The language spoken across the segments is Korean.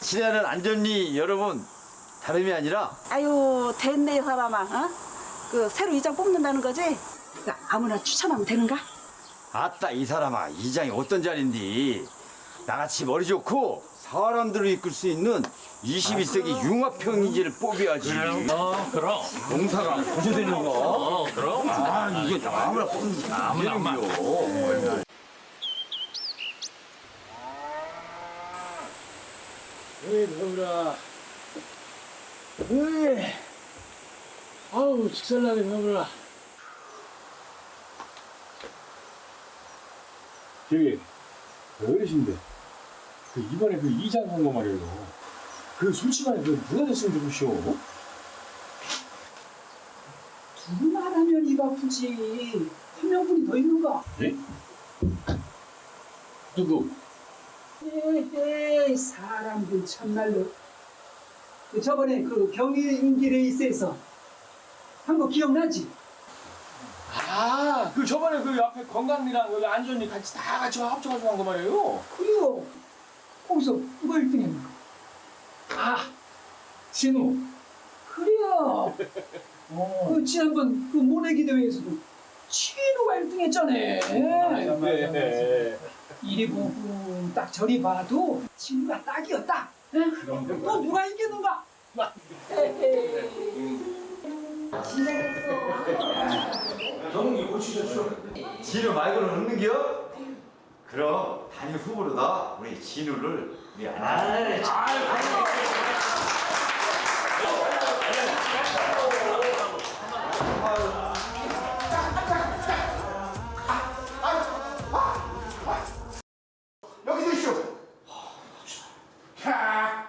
친애하는 안전리 여러분 다름이 아니라 아유 됐네 사람아 어? 그 새로 이장 뽑는다는 거지? 그 아무나 추천하면 되는가? 아따 이 사람아 이장이 어떤 자리인디 나같이 머리 좋고 사람들을 이끌 수 있는 21세기 융합형 인재를 뽑아야지 어, 그럼. 농사가 구조되는 거 어, 그럼. 아, 이게 아무나 뽑는 아무나 아무나. 에이, 배불러. 에이. 아우, 직살나게 배불러. 저기, 어르신데, 그 이번에 그 이장 선거 말이에요. 그 솔직하게 그 누가 됐으면 좋으시오? 둘만 하면 입 아프지. 한 명분이 더 있는가? 예? 누구? 에헤이, 사람들 참말로. 그 저번에 그 경인기 레이스에서 한 거 기억나지? 아, 그 저번에 그 앞에 건강이랑 여기 안전이 같이 다 같이 합쳐가지고 한 거 말이에요. 그래요. 거기서 누가 1등 했는가? 아, 진우. 그래요. 그 지난번 그 모내기 대회에서도 진우가 1등 했잖아. 네. 이리 보고 딱 저리 봐도 진우가 딱이었다. 응? 또 누가 이겼는가? 형 이거 치셨죠? 진우 말고는 없는겨? 그럼 단일 후보로다 우리 진우를 우리 안전 여기 계시오. 야,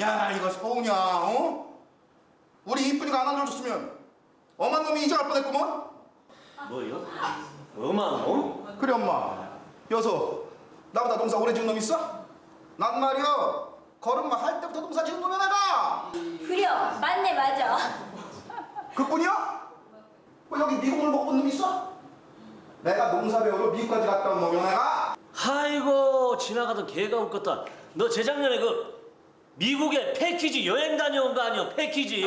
야 이거 뭐냐, 어? 우리 이쁜이가 안 알려줬으면 엄한 놈이 이장할 뻔했구먼. 뭐요? 어마어? 그래 엄마. 여서 나보다 농사 오래 지은 놈 있어? 난 말이야 걸음마 할 때부터 농사 지은 놈이야 내가. 그래요 맞네 맞아 그뿐이야? 뭐 여기 미국을 못본놈 있어? 내가 농사 배우러 미국까지 갔다 온 놈이야 내가. 아이고 지나가던 개가 웃겠다. 너 재작년에 그 미국에 패키지 여행 다녀온 거 아니야? 패키지.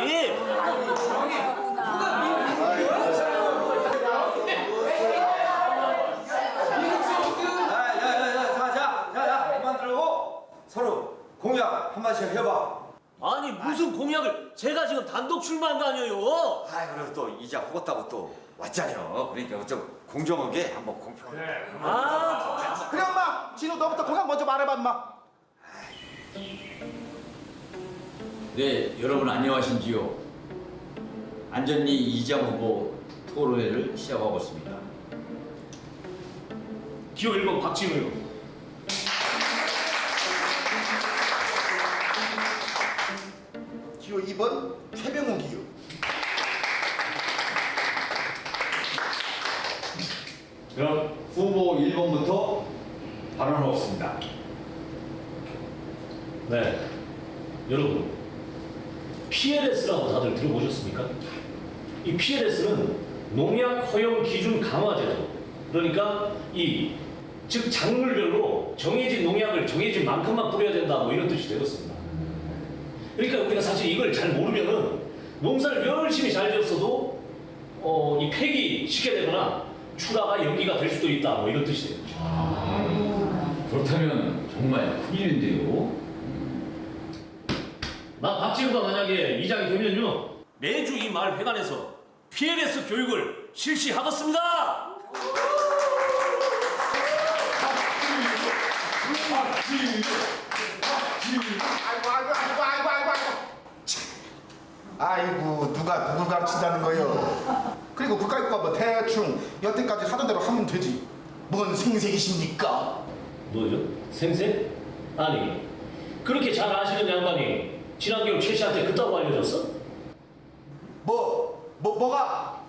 야야야야 자자 자자 그만 들고 서로 공약 한 마디씩 해봐 아니 무슨 공약을 제가 지금 단독 출마한 거 아니에요? 아 그래도 또 이자 호었다고 또 왔잖여 그러니까 좀 공정하게 한번 공평하게 아 그래 엄마. 진우 너부터 공약 먼저 말해봐 엄마. 네, 여러분 안녕하신지요. 안전리 이장 후보 토론회를 시작하고 있습니다. 기호 1번 박진우요. 기호 2번 최병욱이요. 그럼 후보 1번부터 발언하겠습니다. 네. 여러분, PLS라고 다들 들어보셨습니까? 이 PLS는 농약 허용 기준 강화 제도. 그러니까 이 즉 작물별로 정해진 농약을 정해진 만큼만 뿌려야 된다 뭐 이런 뜻이 되었습니다. 그러니까 우리가 사실 이걸 잘 모르면은 농사를 열심히 잘 지었어도 어, 이 폐기 시게 되거나 출하가 연기가 될 수도 있다 뭐 이런 뜻이 되죠. 그렇다면 정말 큰일인데요. 나 박진우가 만약에 이장이 되면요 매주 이 마을 회관에서 PLS 교육을 실시하겠습니다. 아이고 아이고 아이고 아이고 아이고 아이고. 참. 아이고 누가 누굴 가르친다는 거요. 그리고 그까이 거뭐 대충 여태까지 하던 대로 하면 되지. 뭔 생색이십니까? 뭐죠? 생생? 아니 그렇게 잘 아시는 양반이 지난 겨울 최 씨한테 그따구 알려줬어? 뭐, 뭐, 뭐가?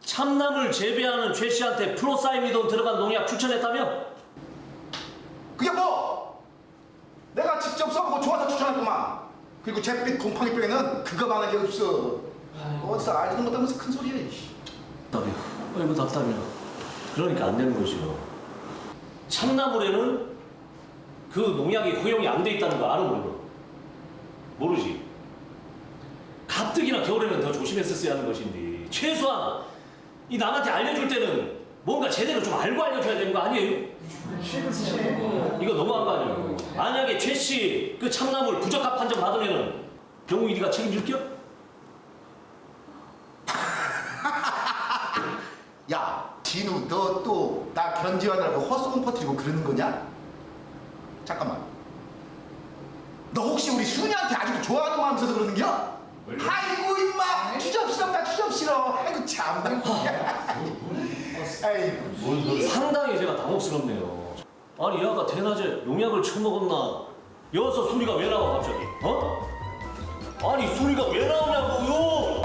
참나물 재배하는 최 씨한테 프로사이미돈 들어간 농약 추천했다며? 그게 뭐? 내가 직접 써보고 좋아서 추천했구만. 그리고 잿빛 곰팡이병에는 그거만한 게 없어. 어디서 알지도 못하면서 큰 소리야. 이씨. 답답해요. 아이고 답답해요. 그러니까 안 되는 거죠. 참나물에는 그 농약이 허용이 안 돼 있다는 거 알아 모르? 모르지. 가뜩이나 겨울에는 더 조심했었어야 하는 것인데 최소한 이 남한테 알려줄 때는 뭔가 제대로 좀 알고 알려줘야 되는 거 아니에요? 이거 너무한 거 아니에요? 만약에 최씨 그 참나물 부적합 판정 받으면은 병우 이리가 책임질게요? 야, 진우, 너 또 나 견지하느라고 헛소문 퍼뜨리고 그러는 거냐? 잠깐만. 너 혹시 우리 순이한테 아직도 좋아하는 마음 있어서 그러는 겨? 아이고 임마 추접스럽다 추접스러워 아이고 참나 아이고 상당히 제가 당혹스럽네요. 아니 얘가 대낮에 농약을 처먹었나? 여기서 소리가 왜 나와 갑자기? 어? 아니 소리가 왜 나오냐고요?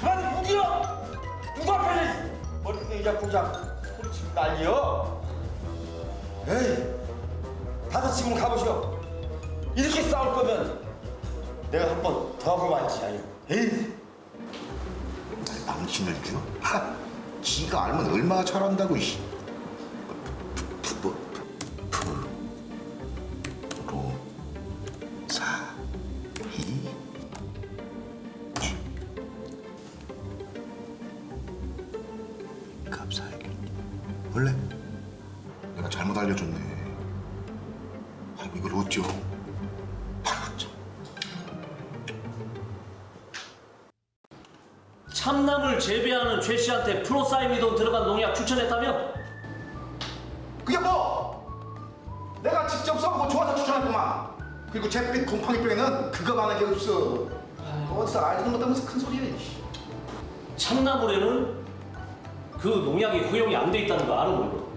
그만 무기야! 누가 앞에 머리끈 이자꾸자 소리 치고 난리여? 에이 다들 지금 가보시오. 이렇게 싸울 거면 내가 한 번 더 하고 말지 아유. 에이. 남친을 줘? 하, 지가 알면 얼마나 잘한다고 이씨. 푸, 푸, 푸, 로, 사, 이, 값사야겠 원래 알려줬네 아이고 이걸 어쩌 참 참나물 재배하는 최 씨한테 프로사이미돈 들어간 농약 추천했다며? 그게 뭐? 내가 직접 써보고 좋아서 추천했구만. 그리고 잿빛 곰팡이병에는 그거 만한 게 없어. 어디서 알지도 못하면서 큰 소리야. 참나물에는 그 농약이 허용이 안 돼 있다는 거 알아 모르?